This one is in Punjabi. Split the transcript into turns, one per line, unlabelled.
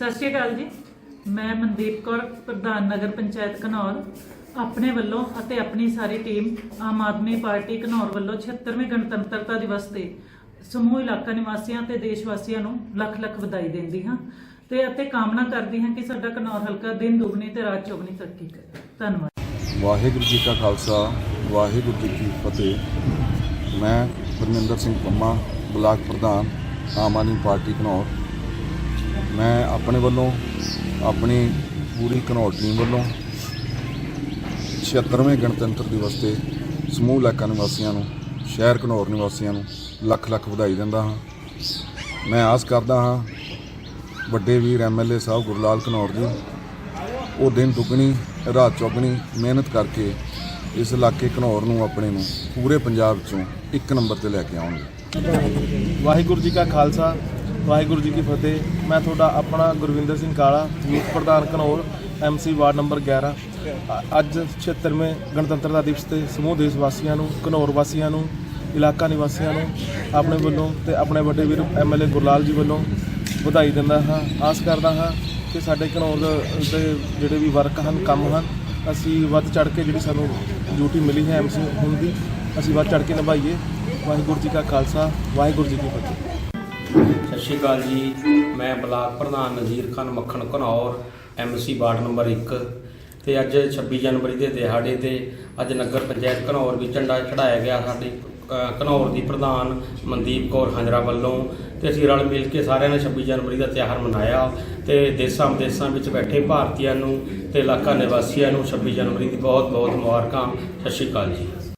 ਸਤਿ ਸ਼੍ਰੀ ਅਕਾਲ ਜੀ। ਮੈਂ ਮਨਦੀਪ ਕੌਰ, ਪ੍ਰਧਾਨ ਨਗਰ ਪੰਚਾਇਤ ਘਨੌਰ। ਆਪਣੇ ਵੱਲੋਂ ਅਤੇ ਆਪਣੀ ਸਾਰੀ ਟੀਮ ਆਮ ਆਦਮੀ ਪਾਰਟੀ ਘਨੌਰ ਵੱਲੋਂ 76ਵੇਂ ਗਣਤੰਤਰਤਾ ਦਿਵਸ ਤੇ ਸਮੂਹ ਇਲਾਕਾ ਨਿਵਾਸੀਆਂ ਤੇ ਦੇਸ਼ ਵਾਸੀਆਂ ਨੂੰ ਲੱਖ ਲੱਖ ਵਧਾਈ ਦਿੰਦੀ ਹਾਂ ਤੇ ਅਤੇ ਕਾਮਨਾ ਕਰਦੀ ਹਾਂ ਕਿ ਸਾਡਾ ਘਨੌਰ ਹਲਕਾ ਦਿਨ ਦੁਗਣੀ ਤੇ ਰਾਤ ਚੌਗਣੀ ਤਰੱਕੀ ਕਰੇ। ਧੰਨਵਾਦ।
ਵਾਹਿਗੁਰੂ ਜੀ ਕਾ ਖਾਲਸਾ, ਵਾਹਿਗੁਰੂ ਜੀ ਕੀ ਫਤਿਹ। ਮੈਂ ਪਰਮਿੰਦਰ ਸਿੰਘ ਪੰਮਾ, ਬਲਾਕ ਪ੍ਰਧਾਨ, ਆਮ ਆਦਮੀ ਪਾਰਟੀ ਘਨੌਰ। ਮੈਂ ਆਪਣੇ ਵੱਲੋਂ, ਆਪਣੀ ਪੂਰੀ ਘਨੌਰ ਟੀਮ ਵੱਲੋਂ 76ਵੇਂ ਗਣਤੰਤਰ ਦਿਵਸ ਤੇ ਸਮੂਹ ਇਲਾਕਾ ਨਿਵਾਸੀਆਂ ਨੂੰ, ਸ਼ਹਿਰ ਘਨੌਰ ਨਿਵਾਸੀਆਂ ਨੂੰ ਲੱਖ ਲੱਖ ਵਧਾਈ ਦਿੰਦਾ ਹਾਂ। ਮੈਂ ਆਸ ਕਰਦਾ ਹਾਂ, ਵੱਡੇ ਵੀਰ ਐਮਐਲਏ ਸਾਹਿਬ ਗੁਰਲਾਲ ਘਨੌਰ ਜੀ, ਉਹ ਦਿਨ ਦੁੱਗਣੀ, ਰਾਤ ਚੌਗਣੀ ਮਿਹਨਤ ਕਰਕੇ ਇਸ ਇਲਾਕੇ ਘਨੌਰ ਨੂੰ, ਆਪਣੇ ਨੂੰ ਪੂਰੇ ਪੰਜਾਬ ਚੋਂ ਇੱਕ ਨੰਬਰ ਤੇ ਲੈ ਕੇ ਆਉਣਗੇ।
ਵਾਹਿਗੁਰੂ ਜੀ ਕਾ ਖਾਲਸਾ ਵਾਹਿਗੁਰੂ ਜੀ ਕੀ ਫਤਿਹ। ਮੈਂ ਤੁਹਾਡਾ ਆਪਣਾ ਗੁਰਵਿੰਦਰ ਸਿੰਘ ਕਾਲਾ ਯੂਥ ਪ੍ਰਧਾਨ ਘਨੌਰ ਐਮਸੀ ਵਾਰਡ ਨੰਬਰ 11 ਅੱਜ 76ਵੇਂ ਗਣਤੰਤਰਤਾ ਦਿਵਸ ਤੇ ਸਮੂਹ ਦੇਸ਼ ਵਾਸੀਆਂ ਨੂੰ ਘਨੌਰ ਵਾਸੀਆਂ ਨੂੰ, ਇਲਾਕਾ ਨਿਵਾਸੀਆਂ ਨੂੰ, ਆਪਣੇ ਵੱਲੋਂ ਤੇ ਆਪਣੇ ਵੱਡੇ ਵੀਰ ਐਮਐਲਏ ਗੁਰਲਾਲ ਜੀ ਵੱਲੋਂ ਵਧਾਈ ਦਿੰਦਾ ਹਾਂ। ਆਸ ਕਰਦਾ ਹਾਂ ਕਿ ਸਾਡੇ ਘਨੌਰ ਦੇ ਜਿਹੜੇ ਵੀ ਵਰਕ ਹਨ, ਕੰਮ ਹਨ, ਅਸੀਂ ਵੱਧ ਚੜ ਕੇ ਜਿਹੜੀ ਸਾਨੂੰ ਡਿਊਟੀ ਮਿਲੀ ਹੈ ਐਮਸੀ ਹੁਣ ਦੀ, ਅਸੀਂ ਵੱਧ ਚੜ ਕੇ ਨਿਭਾਈਏ। ਵਾਹਿਗੁਰੂ ਜੀ ਕਾ ਖਾਲਸਾ, ਵਾਹਿਗੁਰੂ ਜੀ ਕੀ ਫਤਿਹ।
ਸਤਿ ਸ਼੍ਰੀ ਅਕਾਲ ਜੀ। ਮੈਂ ਬਲਾਕ ਪ੍ਰਧਾਨ Nazir Khan Makhan Ghanaur MC ward number 1 ਤੇ ਅੱਜ 26 ਜਨਵਰੀ ਦੇ ਦਿਹਾੜੇ ਤੇ ਅੱਜ ਨਗਰ ਪੰਚਾਇਤ ਘਨੌਰ ਵਿੱਚ ਝੰਡਾ ਚੜਾਇਆ ਗਿਆ। ਸਾਡੀ ਘਨੌਰ ਦੀ ਪ੍ਰਧਾਨ ਮਨਦੀਪ ਕੌਰ ਹੰਜਰਾ ਵੱਲੋਂ। ਤੇ ਅਸੀਂ ਰਲ ਮਿਲ ਕੇ ਸਾਰਿਆਂ ਨੇ 26 ਜਨਵਰੀ ਦਾ ਤਿਉਹਾਰ ਮਨਾਇਆ। ਤੇ ਦੇਸਾਂ ਵਿਦੇਸਾਂ ਵਿੱਚ ਬੈਠੇ ਭਾਰਤੀਆਂ ਨੂੰ ਤੇ ਇਲਾਕਾ ਨਿਵਾਸੀਆਂ ਨੂੰ 26 ਜਨਵਰੀ ਦੀ ਬਹੁਤ ਬਹੁਤ ਮੁਬਾਰਕਾਂ। ਸਤਿ ਸ਼੍ਰੀ ਅਕਾਲ ਜੀ।